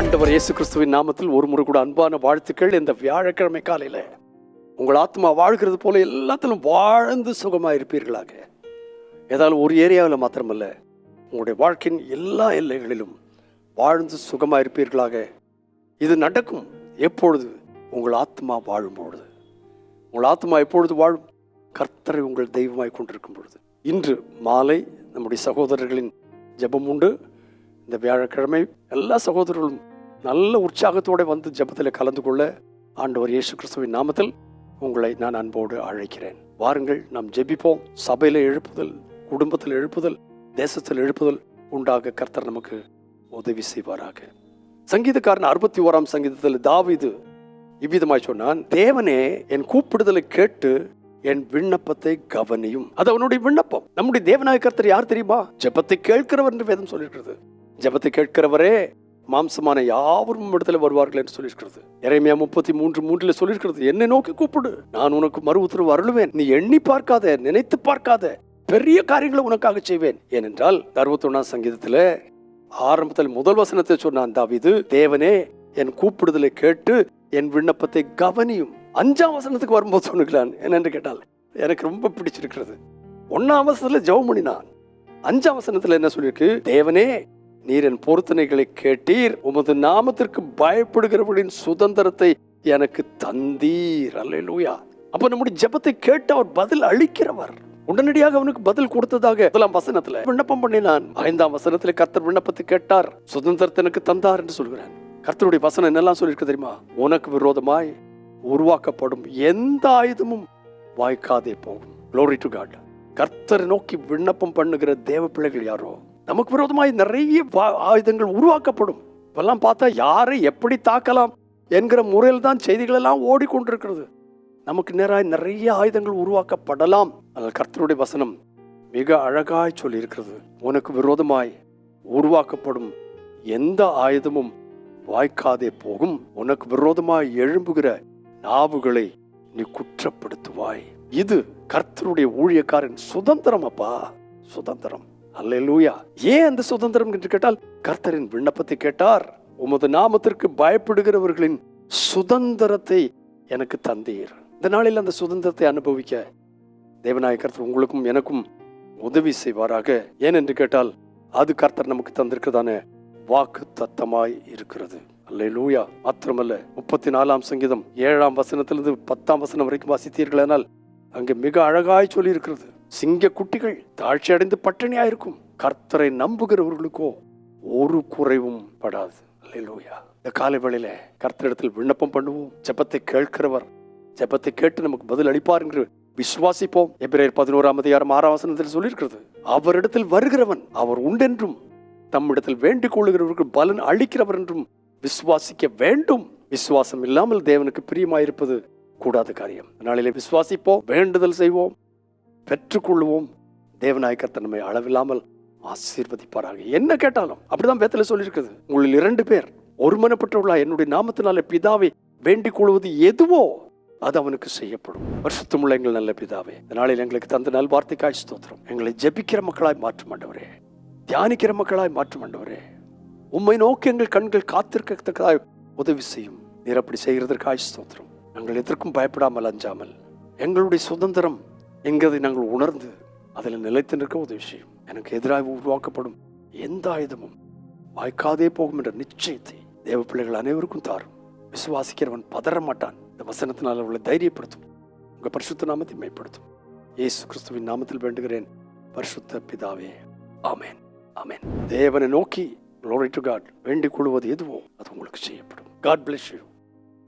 ஆண்டவர் இயேசு கிறிஸ்துவின் நாமத்தில் ஒரு முறை கூட அன்பான வாழ்த்துக்கள் இந்த வியாழக்கிழமை காலையில். உங்கள் ஆத்மா வாழ்கிறது போல எல்லாத்திலும் வாழ்ந்து சுகமாக இருப்பீர்களாக. ஏதாவது ஒரு ஏரியாவில் மாத்திரமல்ல உங்களுடைய வாழ்க்கையின் எல்லா எல்லைகளிலும் வாழ்ந்து சுகமாக இருப்பீர்களாக. இது நடக்கும் எப்பொழுது? உங்கள் ஆத்மா வாழும் பொழுது. உங்கள் ஆத்மா எப்பொழுது வாழும்? கர்த்தரை உங்கள் தெய்வமாய் கொண்டிருக்கும் பொழுது. இன்று மாலை நம்முடைய சகோதரர்களின் ஜெபம் உண்டு. இந்த வியாழக்கிழமை எல்லா சகோதரர்களும் நல்ல உற்சாகத்தோடு வந்து ஜபத்தில் கலந்து கொள்ள ஆண்டவர் இயேசு கிறிஸ்துவின் நாமத்தில் உங்களை நான் அன்போடு அழைக்கிறேன். வாருங்கள் நாம் ஜெபிப்போம். சபையில் எழுப்புதல் குடும்பத்தில் எழுப்புதல் தேசத்தில் எழுப்புதல் உண்டாக கர்த்தர் நமக்கு உதவி செய்வாராக. சங்கீதக்காரன் அறுபத்தி ஓராம் சங்கீதத்தில் தாவிது இவ்விதமாய் சொன்னான் தேவனே என் கூப்பிடுதலை கேட்டு என் விண்ணப்பத்தை கவனியும். அது அவனுடைய விண்ணப்பம். நம்முடைய தேவநாய கர்த்தர் யார் தெரியுமா? ஜபத்தை கேட்கிறவர் என்று வேதம் சொல்லிருக்கிறது ஜபத்தை கேட்கிறவரே மாம்சமான யாவரும் இடத்துல வருவார்கள் என்று சொல்லியிருக்கிறது. இறைமையா முப்பத்தி மூன்று மூன்றுல சொல்லியிருக்கிறது என்னை நோக்கி கூப்பிடு. நான் உனக்கு மறு உத்தரவு அருளுவேன். நீ எண்ணி பார்க்காத நினைத்து பார்க்காத பெரிய காரியங்களை உனக்காக செய்வேன். ஏனென்றால் அறுபத்தொன்னாம் சங்கீதத்துல ஆரம்பத்தில் முதல் வசனத்தை சொன்னான் தாவீது தேவனே என் கூப்பிடுதலை கேட்டு என் விண்ணப்பத்தை கவனியும். அஞ்சாம் வசனத்துக்கு வரும்போது சொன்னுக்கலான் என்னென்று கேட்டால் எனக்கு ரொம்ப பிடிச்சிருக்கிறது. ஒன்னாம் வசனத்துல ஜெபம் நான் அஞ்சாம் வசனத்துல என்ன சொல்லியிருக்கு? தேவனே நீர் என் பொருத்தனைகளை கேட்டீர். உமது நாமத்திற்கு பயப்படுகிறவர்களின் சுதந்திரத்தை எனக்கு தந்தீர். அல்லேலூயா. அப்ப நம்முடைய ஜெபத்தை கேட்டு அவர் பதில் அளிக்கிறவர். உடனடியாக அவனுக்கு பதில் கொடுத்ததாக முதலாம் வசனத்துல. விண்ணப்பம் பண்ணினான். ஐந்தாம் வசனத்துல கர்த்தர் விண்ணப்பத்தை கேட்டார். சுதந்திரத்தை எனக்கு தந்தார் என்று சொல்கிறான் கர்த்தருடைய வசனம் என்னெல்லாம் சொல்லியிருக்கு தெரியுமா? உனக்கு விரோதமாய் உருவாக்கப்படும் எந்த ஆயுதமும் வாய்க்காதே போகும். க்ளோரி டு காட் கர்த்தரை நோக்கி விண்ணப்பம் பண்ணுகிற தேவ பிள்ளைகள் யாரோ? நமக்கு விரோதமாய் நிறைய வா- ஆயுதங்கள் உருவாக்கப்படும். இப்பெல்லாம் பார்த்தா யாரை எப்படி தாக்கலாம் என்கிற முறையில் தான் செய்திகள் எல்லாம் ஓடிக்கொண்டிருக்கிறது. நமக்கு நேராக நிறைய ஆயுதங்கள் உருவாக்கப்படலாம். ஆனால் கர்த்தருடைய வசனம் மிக அழகாய் சொல்லி இருக்கிறது உனக்கு விரோதமாய் உருவாக்கப்படும் எந்த ஆயுதமும் வாய்க்காதே போகும். உனக்கு விரோதமாய் எழும்புகிற நாவுகளை நீ குற்றப்படுத்துவாய். இது கர்த்தருடைய ஊழியக்காரன் சுதந்திரம் அப்பா. சுதந்திரம். அல்லேலூயா. ஏன் அந்த சுதந்திரம் என்று கேட்டால் கர்த்தரின் விண்ணப்பத்தை கேட்டார். உமது நாமத்திற்கு பயப்படுகிறவர்களின் சுதந்திரத்தை எனக்கு தந்தீர். இந்த நாளில் அந்த சுதந்திரத்தை அனுபவிக்க தேவநாய கர்த்தர் உங்களுக்கும் எனக்கும் உதவி செய்வாராக. ஏன் என்று கேட்டால் அது கர்த்தர் நமக்கு தந்திருக்கிறதான வாக்கு தத்தமாய் இருக்கிறது. அல்லேலூயா. மாத்திரமல்ல முப்பத்தி நாலாம் சங்கீதம் ஏழாம் வசனத்திலிருந்து பத்தாம் வசனம் வரைக்கும் வாசித்தீர்களானால் அங்கே மிக அழகாய் சொல்லி இருக்கிறது சிங்க குட்டிகள் தாழ்ச்சி அடைந்து பட்டினியா இருக்கும் கர்த்தரை நம்புகிறவர்களுக்கோ ஒரு குறைவும் படாது. அல்லேலூயா. இந்த காலை வேளையில கர்த்தரிடத்தில் விண்ணப்பம் பண்ணுவோம். ஜெபத்தை கேட்கிறவர் ஜெபத்தை கேட்டு நமக்கு பதில் அளிப்பார் என்று விசுவாசிப்போம். எபிரேயர் பதினோராம் அதிகாரம் ஆறாம் வசனத்தில் சொல்லியிருக்கிறது அவரிடத்தில் வருகிறவன் அவர் உண்டென்றும் தம்மிடத்தில் வேண்டிக் கொள்ளுகிறவர்கள் பலன் அளிக்கிறவர் என்றும் விசுவாசிக்க வேண்டும். விசுவாசம் இல்லாமல் தேவனுக்கு பிரியமாயிருப்பது கூடாத காரியம். நாளிலே விசுவாசிப்போம் வேண்டுதல் செய்வோம். பெற்றுக்கொள்வோம் தேவநாயகத்தை நம்மை அளவில்லாமல் ஆசீர்வதிப்பாராக. என்ன கேட்டாலும் அப்படிதான் வேத்தல சொல்லியிருக்குது. உங்களில் இரண்டு பேர் ஒருமனப்பட்டவர்களா என்னுடைய நாமத்தினால பிதாவை வேண்டிக் கொள்வது எதுவோ அது அவனுக்கு செய்யப்படும். வருஷத்துமுள்ள எங்கள் நல்ல பிதாவே இந்த நாளில் எங்களுக்கு தந்த நல் வார்த்தைக்காய் ஸ்தோத்திரம். எங்களை ஜெபிக்கிற மக்களாய் மாற்ற மாட்டவரே தியானிக்கிற மக்களாய் மாற்ற மாட்டவரே உம்மை நோக்கி எங்கள் கண்கள் காத்திருக்கத்தக்கதாய் உதவி செய்யும். நீர் அப்படி செய்கிறதற்காய் ஸ்தோத்திரம். நாங்கள் எதற்கும் பயப்படாமல் அஞ்சாமல் எங்களுடைய சுதந்திரம் என்கிறதை நாங்கள் உணர்ந்து அதில் நிலைத்து நிற்க உதவி செய்யும். எனக்கு எதிராக உருவாக்கப்படும் எந்த ஆயுதமும் வாய்க்காதே போகும் என்ற நிச்சயத்தை தேவ பிள்ளைகள் அனைவருக்கும் தாரும். விசுவாசிக்கிறவன் பதற மாட்டான். இந்த வசனத்தினால் அவளை தைரியப்படுத்தும். உங்கள் பரிசுத்த நாமத்தை மேம்படுத்தும். இயேசு கிறிஸ்துவின் நாமத்தில் வேண்டுகிறேன். பரிசுத்த பிதாவே ஆமேன். ஆமேன். தேவனை நோக்கி glory to God வேண்டிக் கொள்வது எதுவோ அது உங்களுக்கு செய்யப்படும். God bless you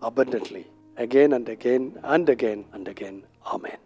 abundantly again and again and again and again. Amen.